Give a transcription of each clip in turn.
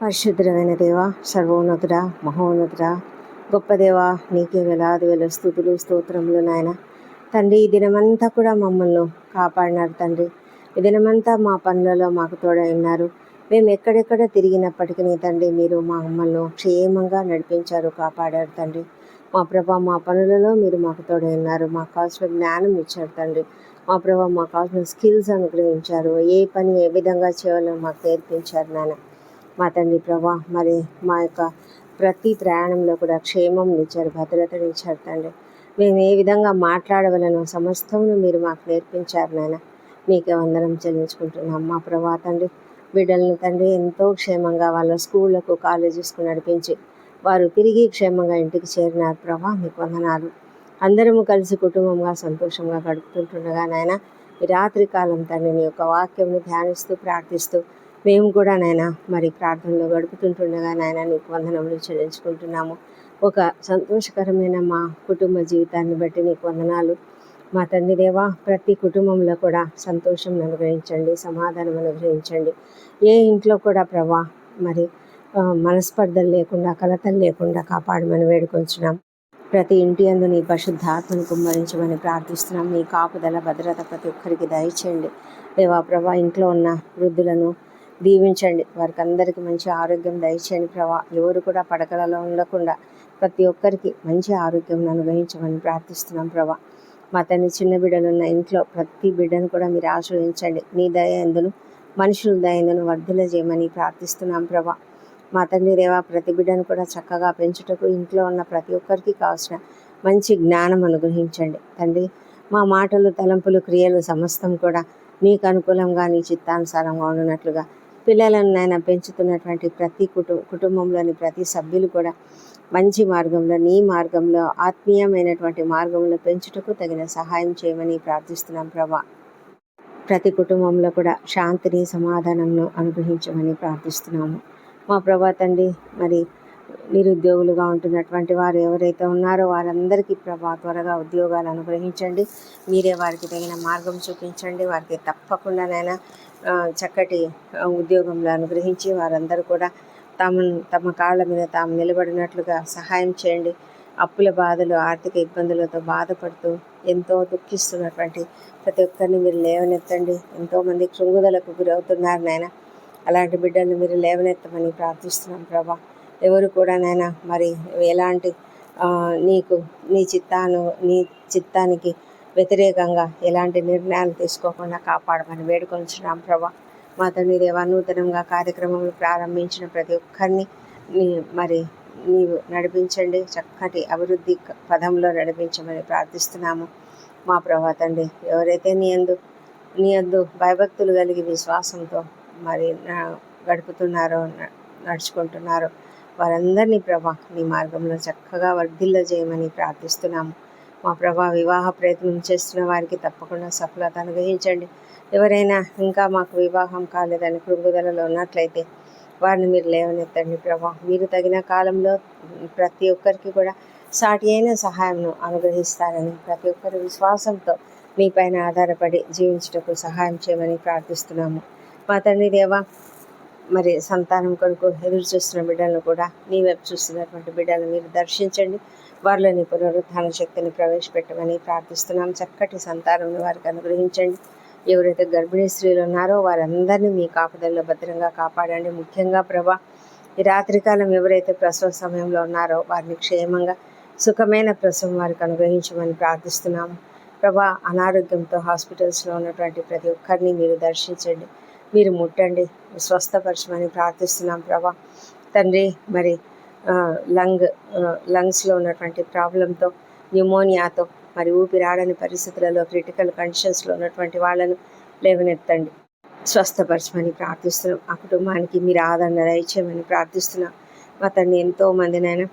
పరిశుద్ధమైన దేవ సర్వోన్నతుడ మహోన్నతుడ గొప్ప దేవ నీకే వేలాది వేల స్థుతులు స్తోత్రములు నాయన. తండ్రి ఈ దినమంతా కూడా మమ్మల్ని కాపాడినారు తండ్రి. ఈ దినమంతా మా పనులలో మాకు తోడై ఉన్నారు. మేము ఎక్కడెక్కడ తిరిగినప్పటికీ తండ్రి మీరు మా మమ్మల్ని క్షేమంగా నడిపించారు కాపాడారు తండ్రి. మా ప్రభా మా పనులలో మీరు మాకు తోడై ఉన్నారు. మాకు కావాల్సిన జ్ఞానం ఇచ్చారు తండ్రి. మా ప్రభా మాకు కావాల్సిన స్కిల్స్ అనుగ్రహించారు. ఏ పని ఏ విధంగా చేయాలో మాకు నేర్పించారు నాన్న మా తండ్రి ప్రభా మరి మా యొక్క ప్రతి ప్రయాణంలో కూడా క్షేమం ఇచ్చారు భద్రతను ఇచ్చారు తండ్రి. మేము ఏ విధంగా మాట్లాడవలను సమస్తమును మీరు మాకు నేర్పించారు నాయన. మీకే వందనం చెల్లించుకుంటున్నాం. మా ప్రభా తండ్రి బిడ్డలను తండ్రి ఎంతో క్షేమంగా వాళ్ళ స్కూళ్ళకు కాలేజెస్కు నడిపించి వారు తిరిగి క్షేమంగా ఇంటికి చేరినారు ప్రభా మీకు వందనాలు. అందరము కలిసి కుటుంబంగా సంతోషంగా గడుపుతుంటుండగా నాయన రాత్రి కాలం తండ్రి నీ యొక్క వాక్యంని ధ్యానిస్తూ ప్రార్థిస్తూ మేము కూడా నాయన మరి ప్రార్థనలో గడుపుతుంటుండగా నాయన నీకు వందనములు చెల్లించుకుంటున్నాము. ఒక సంతోషకరమైన మా కుటుంబ జీవితాన్ని బట్టి నీకు వందనాలు. మా తండ్రి దేవా ప్రతి కుటుంబంలో కూడా సంతోషం అనుగ్రహించండి సమాధానం అనుగ్రహించండి. ఏ ఇంట్లో కూడా ప్రభా మరి మనస్పర్ధలు లేకుండా కలతలు లేకుండా కాపాడమని వేడుకొంచున్నాం. ప్రతి ఇంటి అందు నీ పరిశుద్ధాత్మను కుమ్మరించమని ప్రార్థిస్తున్నాం. నీ కాపుదల భద్రత ప్రతి ఒక్కరికి దయచేయండి. దేవా ప్రభా ఇంట్లో ఉన్న వృద్ధులను దీవించండి. వారికి అందరికీ మంచి ఆరోగ్యం దయచేయండి ప్రభా. ఎవరు కూడా పడకలలో ఉండకుండా ప్రతి ఒక్కరికి మంచి ఆరోగ్యం అనుగ్రహించమని ప్రార్థిస్తున్నాం ప్రభా. మా తన్ని చిన్న బిడ్డలు ఉన్న ఇంట్లో ప్రతి బిడ్డను కూడా మీరు ఆశ్రయించండి. నీ దయ ఎందును మనుషుల దయ ఎందును వర్ధుల చేయమని ప్రార్థిస్తున్నాం ప్రభా. మా తండ్రి దేవా ప్రతి బిడ్డను కూడా చక్కగా పెంచుటకు ఇంట్లో ఉన్న ప్రతి ఒక్కరికి కావాల్సిన మంచి జ్ఞానం అనుగ్రహించండి. తండ్రి మా మాటలు తలంపులు క్రియలు సమస్తం కూడా నీకు అనుకూలంగా నీ చిత్తానుసారంగా ఉన్నట్లుగా పిల్లలను నాయన పెంచుతున్నటువంటి ప్రతి కుటు కుటుంబంలోని ప్రతి సభ్యులు కూడా మంచి మార్గంలో నీ మార్గంలో ఆత్మీయమైనటువంటి మార్గంలో పెంచుటకు తగిన సహాయం చేయమని ప్రార్థిస్తున్నాం ప్రభా. ప్రతి కుటుంబంలో కూడా శాంతిని సమాధానంను అనుగ్రహించమని ప్రార్థిస్తున్నాము. మా ప్రభా తండ్రి మరి నిరుద్యోగులుగా ఉంటున్నటువంటి వారు ఎవరైతే ఉన్నారో వారందరికీ ప్రభా త్వరగా ఉద్యోగాలు అనుగ్రహించండి. మీరే వారికి తగిన మార్గం చూపించండి. వారికి తప్పకుండానైనా చక్కటి ఉద్యోగంలో అనుగ్రహించి వారందరూ కూడా తమ తమ కాళ్ళ మీద తాము నిలబడినట్లుగా సహాయం చేయండి. అప్పుల బాధలు ఆర్థిక ఇబ్బందులతో బాధపడుతూ ఎంతో దుఃఖిస్తున్నటువంటి ప్రతి ఒక్కరిని మీరు లేవనెత్తండి. ఎంతోమంది కృంగుదలకు గురవుతున్నారు నాయన. అలాంటి బిడ్డలను మీరు లేవనెత్తమని ప్రార్థిస్తున్నాం ప్రభా. ఎవరు కూడా నాయన మరి ఎలాంటి నీకు నీ చిత్తాను నీ చిత్తానికి వ్యతిరేకంగా ఎలాంటి నిర్ణయాలు తీసుకోకుండా కాపాడమని వేడుకొంచున్నాం ప్రభా. మా తండ్రి దేవా నూతనంగా కార్యక్రమంలో ప్రారంభించిన ప్రతి ఒక్కరిని నీ మరి నీవు నడిపించండి. చక్కటి అభివృద్ధి పదంలో నడిపించమని ప్రార్థిస్తున్నాము. మా ప్రభా తండ్రి ఎవరైతే నీ అందు నీ అందు భయభక్తులు కలిగి విశ్వాసంతో మరి గడుపుతున్నారో నడుచుకుంటున్నారో వారందరినీ ప్రభా నీ మార్గంలో చక్కగా వర్ధిల్ల చేయమని ప్రార్థిస్తున్నాము. మా ప్రభా వివాహ ప్రయత్నం చేస్తున్న వారికి తప్పకుండా సఫలత అనుగ్రహించండి. ఎవరైనా ఇంకా మాకు వివాహం కాలేదని కృంగుదలలో ఉన్నట్లయితే వారిని మీరు లేవనెత్తండి ప్రభా. మీరు తగిన కాలంలో ప్రతి ఒక్కరికి కూడా సాటి అయిన సహాయంను అనుగ్రహిస్తారని ప్రతి ఒక్కరి విశ్వాసంతో మీ పైన ఆధారపడి జీవించుటకు సహాయం చేయమని ప్రార్థిస్తున్నాము. మా తండ్రి దేవా మరి సంతానం కొరకు ఎదురు చూస్తున్న బిడ్డలను కూడా నీ వైపు చూస్తున్నటువంటి బిడ్డలను మీరు దర్శించండి. వారిలోని పునరుద్ధాన శక్తిని ప్రవేశపెట్టమని ప్రార్థిస్తున్నాం. చక్కటి సంతానం వారికి అనుగ్రహించండి. ఎవరైతే గర్భిణీ స్త్రీలు ఉన్నారో వారందరినీ మీ కాపుదల్లో భద్రంగా కాపాడండి. ముఖ్యంగా ప్రభా ఈ రాత్రికాలం ఎవరైతే ప్రసవ సమయంలో ఉన్నారో వారిని క్షేమంగా సుఖమైన ప్రసవం వారికి అనుగ్రహించమని ప్రార్థిస్తున్నాము. ప్రభా అనారోగ్యంతో హాస్పిటల్స్లో ఉన్నటువంటి ప్రతి ఒక్కరిని మీరు దర్శించండి. మీరు ముట్టండి స్వస్థపరచమని ప్రార్థిస్తున్నాం ప్రభా. తండ్రి మరి లంగ్ లంగ్స్లో ఉన్నటువంటి ప్రాబ్లంతో న్యూమోనియాతో మరి ఊపిరాడని పరిస్థితులలో క్రిటికల్ కండిషన్స్లో ఉన్నటువంటి వాళ్ళను లేవనెత్తండి. స్వస్థపరచమని ప్రార్థిస్తున్నాం. ఆ కుటుంబానికి మీరు ఆదరణ దయచేయమని ప్రార్థిస్తున్నాం. మా తండ్రి ఎంతోమంది నాయన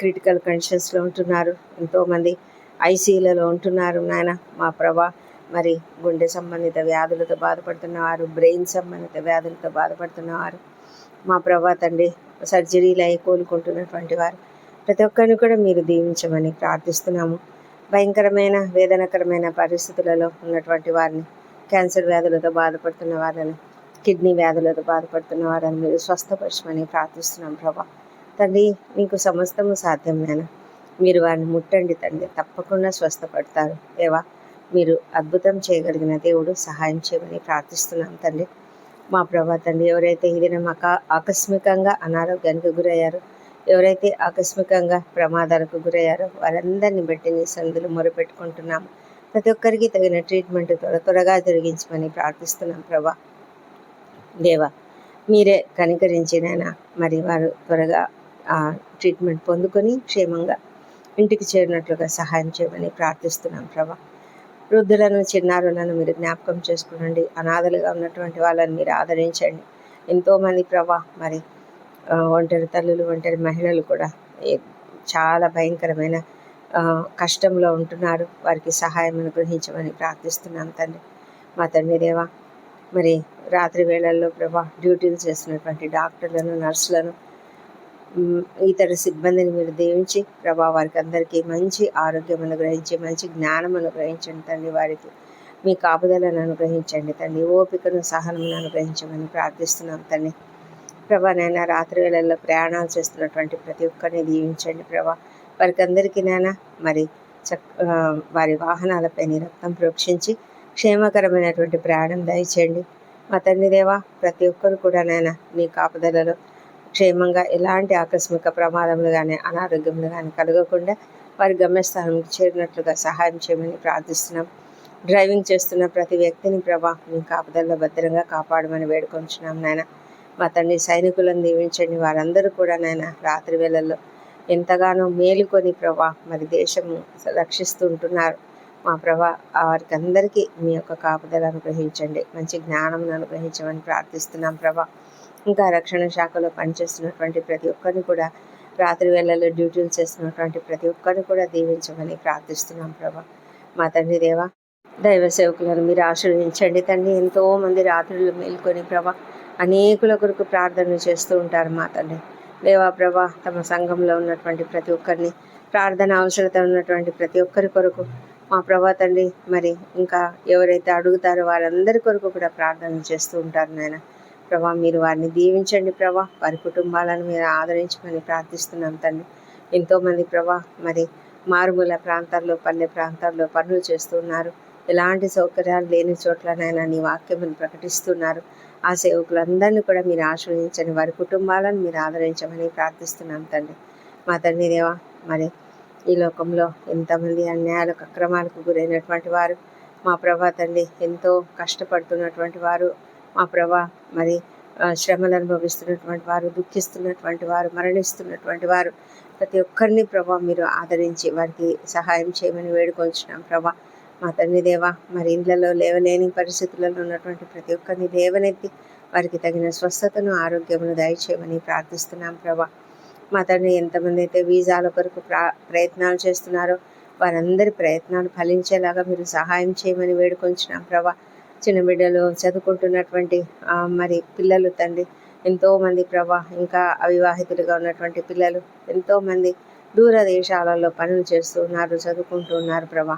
క్రిటికల్ కండిషన్స్లో ఉంటున్నారు ఎంతోమంది ఐసీలలో ఉంటున్నారు నాయన. మా ప్రభా మరి గుండె సంబంధిత వ్యాధులతో బాధపడుతున్నవారు బ్రెయిన్ సంబంధిత వ్యాధులతో బాధపడుతున్నవారు మా ప్రభా తండ్రి సర్జరీలు అయి కోలుకుంటున్నటువంటి వారు ప్రతి ఒక్కరిని కూడా మీరు దీవించమని ప్రార్థిస్తున్నాము. భయంకరమైన వేదనకరమైన పరిస్థితులలో ఉన్నటువంటి వారిని క్యాన్సర్ వ్యాధులతో బాధపడుతున్న వారిని కిడ్నీ వ్యాధులతో బాధపడుతున్న వారిని మీరు స్వస్థపరచమని ప్రార్థిస్తున్నాం ప్రభా. తండ్రి మీకు సమస్తము సాధ్యం మీరు వారిని ముట్టండి తండ్రి తప్పకుండా స్వస్థపడతారు. ఏవా మీరు అద్భుతం చేయగలిగిన దేవుడు సహాయం చేయమని ప్రార్థిస్తున్నాం తండ్రి. మా ప్రభా తండ్రి ఎవరైతే ఈ దినం ఆకస్మికంగా అనారోగ్యానికి గురయ్యారో ఎవరైతే ఆకస్మికంగా ప్రమాదాలకు గురయ్యారో వారందరిని బట్టి నీ సందులు మొరపెట్టుకుంటున్నాము ప్రతి ఒక్కరికి తగిన ట్రీట్మెంట్ త్వర త్వరగా జరిగించమని ప్రార్థిస్తున్నాం ప్రభా. దేవా మీరే కనికరించినైనా మరి వారు త్వరగా ట్రీట్మెంట్ పొందుకొని క్షేమంగా ఇంటికి చేరినట్లుగా సహాయం చేయమని ప్రార్థిస్తున్నాం ప్రభా. వృద్ధులను చిన్నారులను మీరు జ్ఞాపకం చేసుకునండి. అనాథలుగా ఉన్నటువంటి వాళ్ళని మీరు ఆదరించండి. ఎంతోమంది ప్రభా మరి ఒంటరి తల్లులు ఒంటరి మహిళలు కూడా చాలా భయంకరమైన కష్టంలో ఉంటున్నారు. వారికి సహాయం అనుగ్రహించమని ప్రార్థిస్తున్నాను తండ్రి. మా తండ్రి దేవా మరి రాత్రి వేళల్లో ప్రభా డ్యూటీలు చేస్తున్నటువంటి డాక్టర్లను నర్సులను ఇతర సిబ్బందిని మీరు దీవించి ప్రభా వారికి అందరికీ మంచి ఆరోగ్యం అనుగ్రహించి మంచి జ్ఞానం అనుగ్రహించండి తండ్రి వారికి. మీ కాపుదలను అనుగ్రహించండి తండ్రి. ఓపికను సహనమును అనుగ్రహించమని ప్రార్థిస్తున్నాం తండ్రి. ప్రభా నైనా రాత్రి వేళల్లో ప్రయాణాలు చేస్తున్నటువంటి ప్రతి ఒక్కరిని దీవించండి ప్రభా. వారికి అందరికీ నైనా మరి చక్ వారి వాహనాలపై నీ రక్తం ప్రోక్షించి క్షేమకరమైనటువంటి ప్రయాణం దయచేయండి. మా తండ్రి దేవా ప్రతి ఒక్కరు కూడా నైనా నీ కాపుదలలో క్షేమంగా ఎలాంటి ఆకస్మిక ప్రమాదములు కానీ అనారోగ్యములు కానీ కలగకుండా వారి గమ్యస్థానంకి చేరినట్లుగా సహాయం చేయమని ప్రార్థిస్తున్నాం. డ్రైవింగ్ చేస్తున్న ప్రతి వ్యక్తిని ప్రభావం మీ కాపుదల్లో భద్రంగా కాపాడమని వేడుకొంచున్నాం నాయన. మా తండ్రి సైనికులను దీవించండి. వారందరూ కూడా నాయన రాత్రి వేళల్లో ఎంతగానో మేలుకొని ప్రభా మరి దేశము రక్షిస్తూ ఉంటున్నారు. మా ప్రభా వారికి అందరికీ మీ యొక్క కాపుదల అనుగ్రహించండి మంచి జ్ఞానం అనుగ్రహించమని ప్రార్థిస్తున్నాం ప్రభా. ఇంకా రక్షణ శాఖలో పనిచేస్తున్నటువంటి ప్రతి ఒక్కరిని కూడా రాత్రి వేళల్లో డ్యూటీలు చేస్తున్నటువంటి ప్రతి ఒక్కరిని కూడా దీవించమని ప్రార్థిస్తున్నాం ప్రభా. మా తండ్రి దేవా దైవ సేవకులను మీరు ఆశీర్వదించండి తండ్రి. ఎంతో మంది రాత్రులు మేల్కొని ప్రభా అనేకుల కొరకు ప్రార్థనలు చేస్తూ ఉంటారు మా తండ్రి. దేవా ప్రభా తమ సంఘంలో ఉన్నటువంటి ప్రతి ఒక్కరిని ప్రార్థన అవసరత ఉన్నటువంటి ప్రతి ఒక్కరి కొరకు మా ప్రభా తండ్రి మరి ఇంకా ఎవరైతే అడుగుతారో వారందరి కొరకు కూడా ప్రార్థన చేస్తూ ఉంటారు నాయన. ప్రభా మీరు వారిని దీవించండి ప్రభా. వారి కుటుంబాలను మీరు ఆదరించమని ప్రార్థిస్తున్నాం తండ్రి. ఎంతోమంది ప్రభా మరి మారుమూల ప్రాంతాల్లో పల్లె ప్రాంతాల్లో పనులు చేస్తున్నారు ఎలాంటి సౌకర్యాలు లేని చోట్లనైనా నీ వాక్యమును ప్రకటిస్తున్నారు. ఆ సేవకులందరినీ కూడా మీరు ఆశ్రయించండి వారి కుటుంబాలను మీరు ఆదరించమని ప్రార్థిస్తున్నాం తండ్రి. మా తండ్రి దేవా మరి ఈ లోకంలో ఎంతమంది అన్యాయాలకు అక్రమాలకు గురైనటువంటి వారు మా ప్రభా తండ్రి ఎంతో కష్టపడుతున్నటువంటి వారు మా ప్రభా మరి శ్రమలు అనుభవిస్తున్నటువంటి వారు దుఃఖిస్తున్నటువంటి వారు మరణిస్తున్నటువంటి వారు ప్రతి ఒక్కరిని ప్రభా మీరు ఆదరించి వారికి సహాయం చేయమని వేడుకొంచున్నాం ప్రభా. మా తండ్రి దేవా మరి ఇండ్లలో లేవలేని పరిస్థితులలో ఉన్నటువంటి ప్రతి ఒక్కరిని లేవనెత్తి వారికి తగిన స్వస్థతను ఆరోగ్యమును దయచేయమని ప్రార్థిస్తున్నాం ప్రభా. మా తండ్రి ఎంతమంది అయితే వీసాల కొరకు ప్రా ప్రయత్నాలు చేస్తున్నారో వారందరి ప్రయత్నాలు ఫలించేలాగా మీరు సహాయం చేయమని వేడుకొంచున్నాం ప్రభా. చిన్న బిడ్డలు చదువుకుంటున్నటువంటి మరి పిల్లలు తండ్రి ఎంతోమంది ప్రభా ఇంకా అవివాహితులుగా ఉన్నటువంటి పిల్లలు ఎంతోమంది దూర దేశాలలో పనులు చేస్తున్నారు చదువుకుంటున్నారు ప్రభా.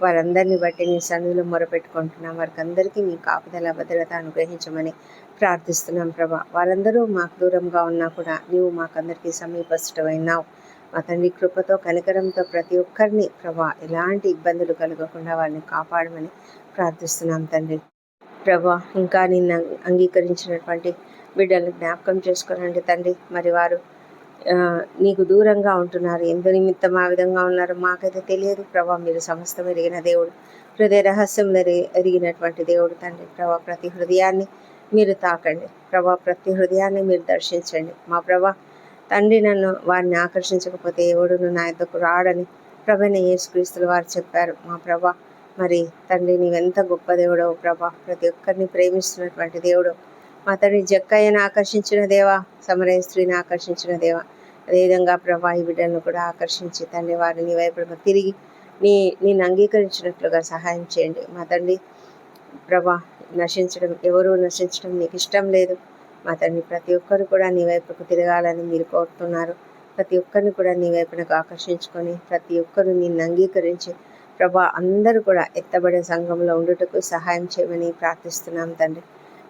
వారందరిని బట్టి నీ సన్నిధిలో మొరపెట్టుకుంటున్నాం. వారికి అందరికీ మీ కాపుదల భద్రత అనుగ్రహించమని ప్రార్థిస్తున్నాం ప్రభా. వారందరూ మాకు దూరంగా ఉన్నా కూడా నీవు మాకందరికీ సమీపస్తుడమైనావు మా తండ్రి కృపతో కనికరంతో ప్రతి ఒక్కరిని ప్రభా ఎలాంటి ఇబ్బందులు కలగకుండా వారిని కాపాడమని ప్రార్థిస్తున్నాం తండ్రి. ప్రభా ఇంకా నిన్ను అంగీకరించినటువంటి బిడ్డలను జ్ఞాపకం చేసుకోనండి తండ్రి. మరి వారు నీకు దూరంగా ఉంటున్నారు. ఎందు నిమిత్తం ఆ విధంగా ఉన్నారో మాకైతే తెలియదు. ప్రభా మీరు సమస్తం ఎరిగిన దేవుడు. హృదయ రహస్యం ఎరిగినటువంటి దేవుడు తండ్రి. ప్రభా ప్రతి హృదయాన్ని మీరు తాకండి. ప్రభా ప్రతి హృదయాన్ని మీరు దర్శించండి. మా ప్రభా తండ్రి నన్ను వారిని ఆకర్షించకపోతే ఎవడును నా యొద్దకు రాడని ప్రభైన యేసుక్రీస్తులు వారు చెప్పారు. మా ప్రభా మరి తండ్రి నీవెంత గొప్ప దేవుడవు ప్రభా. ప్రతి ఒక్కరిని ప్రేమిస్తున్నటువంటి దేవుడు. మా తండ్రి జక్కయ్యను ఆకర్షించిన దేవా సమరయ స్త్రీని ఆకర్షించిన దేవా. అదేవిధంగా ప్రభా ఈ బిడ్డలను కూడా ఆకర్షించి తండ్రి వారిని నీ వైపు తిరిగి నీ నేను అంగీకరించినట్లుగా సహాయం చేయండి. మా తండ్రి ప్రభా నశించడం ఎవరు నశించడం నీకు ఇష్టం లేదు. మా తండ్రి ప్రతి ఒక్కరు కూడా నీ వైపుకు తిరగాలని మీరు కోరుతున్నారు. ప్రతి ఒక్కరిని కూడా నీ వైపునకు ఆకర్షించుకొని ప్రతి ఒక్కరు నిన్ను అంగీకరించి ప్రభా అందరూ కూడా ఎత్తబడే సంఘంలో ఉండుటకు సహాయం చేయమని ప్రార్థిస్తున్నాం తండ్రి.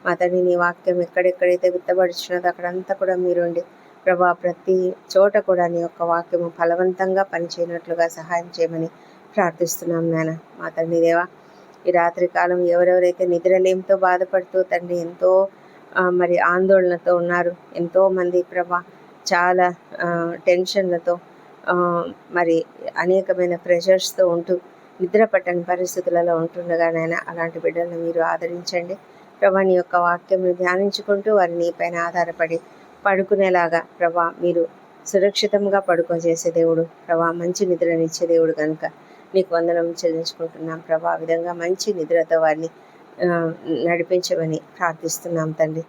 మా తండ్రి నీ వాక్యం ఎక్కడెక్కడైతే విత్తబడుచున్నదో అక్కడంతా కూడా మీరుండి ప్రభా ప్రతి చోట కూడా నీ యొక్క వాక్యము ఫలవంతంగా పనిచేయనట్లుగా సహాయం చేయమని ప్రార్థిస్తున్నాం నాన్న మా తండ్రి దేవా ఈ రాత్రి కాలం ఎవరెవరైతే నిద్రలేమితో బాధపడుతూ తండ్రి ఎంతో మరి ఆందోళనతో ఉన్నారు ఎంతో మంది ప్రభా చాలా టెన్షన్లతో మరి అనేకమైన ప్రెషర్స్తో ఉంటూ నిద్ర పట్టని పరిస్థితులలో ఉంటుండగా అలాంటి బిడ్డలను మీరు ఆదరించండి. ప్రభాని యొక్క వాక్యం ధ్యానించుకుంటూ వారి నీపైన ఆధారపడి పడుకునేలాగా ప్రభా మీరు సురక్షితంగా పడుకోజేసే దేవుడు. ప్రభా మంచి నిద్రనిచ్చే దేవుడు కనుక నీకు వందనం చెల్లించుకుంటున్నాం. ప్రభా విధంగా మంచి నిద్రతో వారిని నడిపించమని ప్రార్థిస్తున్నాం తండ్రి.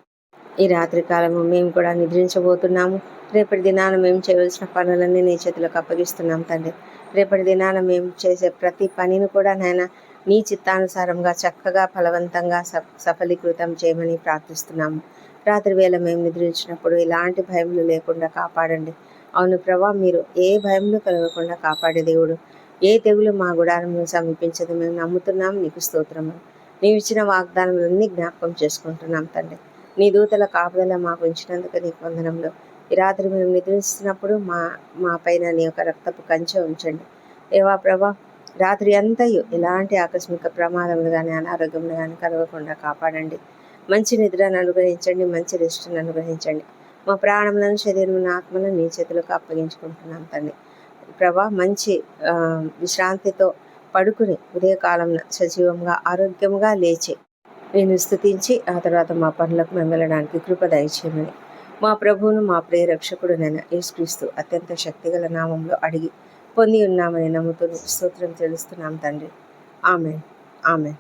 ఈ రాత్రి కాలము మేము కూడా నిద్రించబోతున్నాము. రేపటి దినాన మేము చేయవలసిన పనులన్నీ నీ చేతులకు అప్పగిస్తున్నాం తండ్రి. రేపటి దినాన మేము చేసే ప్రతి పనిని కూడా నాయన నీ చిత్తానుసారంగా చక్కగా ఫలవంతంగా సఫలీకృతం చేయమని ప్రార్థిస్తున్నాము. రాత్రి వేళ మేము నిద్రించినప్పుడు ఎలాంటి భయములు లేకుండా కాపాడండి. అవును ప్రభా మీరు ఏ భయములు కలగకుండా కాపాడే దేవుడు. ఏ తెగులు మా గుడారమును సమీపించదు. మేము నమ్ముతున్నాం నీకు స్తోత్రము. నీవు ఇచ్చిన వాగ్దానములన్నీ జ్ఞాపకం చేసుకుంటున్నాం తండ్రి. నీ దూతల కాపుదల మాకు ఉంచినందుకు నీకు వందనంలో ఈ రాత్రి మేము నిద్రిస్తున్నప్పుడు మా మా పైన నీ యొక్క రక్తపు కంచె ఉంచండి. ఏవా ప్రభా రాత్రి అంతయు ఎలాంటి ఆకస్మిక ప్రమాదములు కానీ అనారోగ్యములు కానీ కలగకుండా కాపాడండి. మంచి నిద్రను అనుగ్రహించండి మంచి రెస్ట్ను అనుగ్రహించండి. మా ప్రాణములను శరీరమును ఆత్మలను నీ చేతులకు అప్పగించుకుంటున్నాం తండ్రి. ప్రభా మంచి విశ్రాంతితో పడుకుని ఉదయకాలంలో సజీవంగా ఆరోగ్యంగా లేచి నేను స్థుతించి ఆ తర్వాత మా పనులకు మేము వెళ్ళడానికి కృప దయచేయమని. మా ప్రభువును మా ప్రియ రక్షకుడు నేను యేసుక్రీస్తు అత్యంత శక్తిగల నామంలో అడిగి పొంది ఉన్నామని నమ్ముతూ స్తోత్రం తెలుస్తున్నాం తండ్రి. ఆమె ఆమె